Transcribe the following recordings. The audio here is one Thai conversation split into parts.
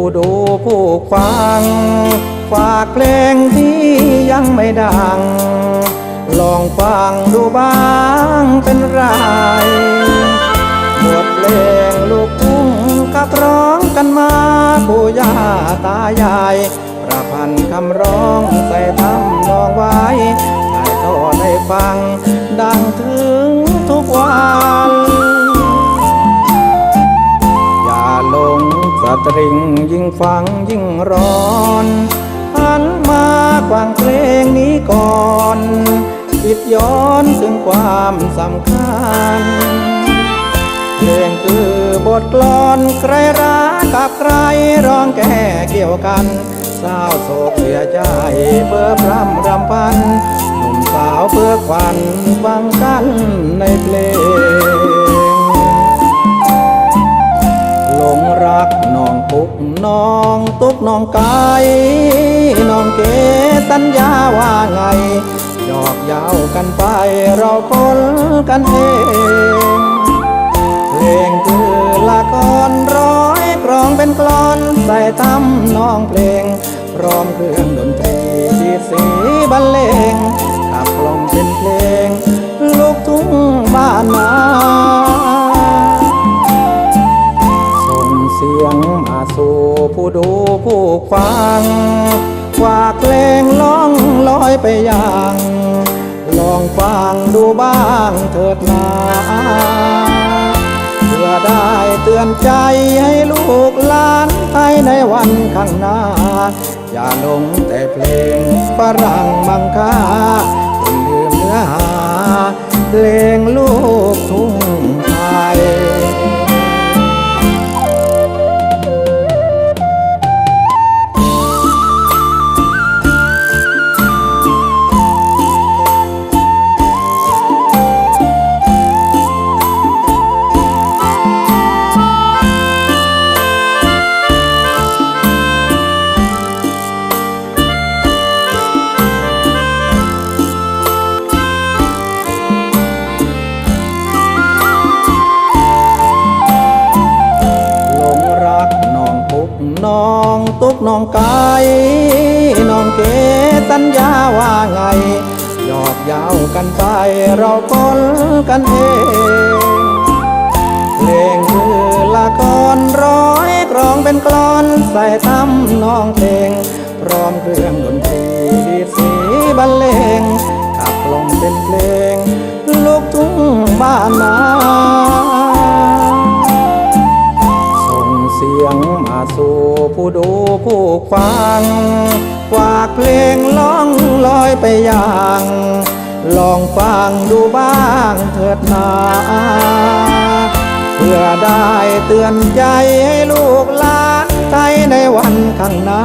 ผู้ดูผู้ฟัง ฝากเพลงที่ยังไม่ดัง ลองฟังดูบ้างเป็นไรบทเพลงลูกทุ่งกับร้องกันมาปู่ย่าตายาย ประพันธ์คำร้องใส่ทำนองไว้ถ่ายทอดให้ฟัง ดังถึงทุกวัน ตริงยิ่งฟังยิ่งร้อนหันมาฟังเพลงนี้ก่อนคิดย้อนถึงความสำคัญ เพลงคือบทกลอนใครรักกับใครร้องแก่เกี่ยวกันเศร้าโศกเสียใจเพื่อพร่ำรำพันหนุ่มสาวเพื่อควันฟังกันในเพลง ปุกน้องตุกน้องไก่น้องเกสัญญาว่าไงหยอกย้ากันไปเราคนกันเองเพลงคือละครร้อยกรองเป็นกลอนใส่ตำน้องเพลงพร้อมเครื่องดนตรีดีดสีบรรเลง ดูผู้ฟังฝากเพลงล่องลอยไปอยังลองฟังดูบ้างเถิดนาเพื่อได้เตือนใจให้ลูกหลานไทยในวันข้างหน้า อย่าลงแต่เพลงฝรั่งมังค่าลืมเนื้อหาเพลงลูกทุ่ง กน้องไก่น้องเกสัญญาว่าไงหยอกเย้ากันไปเราคนกันเองเพลงคือละครร้อยกรองเป็นกลอนใส่ทำน้องเพลง พร้อมเครื่องดนตรีดีสีบรรเลงขับกลมเป็นเพลงลูกทุ่งบ้านนา สียงมาสู่ผู้ดูผู้ฟังฝากเพลงล่องลอยไปอยังลองฟังดูบ้างเถิดนาเพื่อได้เตือนใจให้ลูกหลานไทยในวันข้างหน้า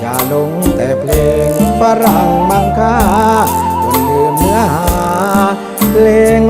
อย่าลงแต่เพลงฝรั่งมังค่าจนลืมเนื้อหาเพลง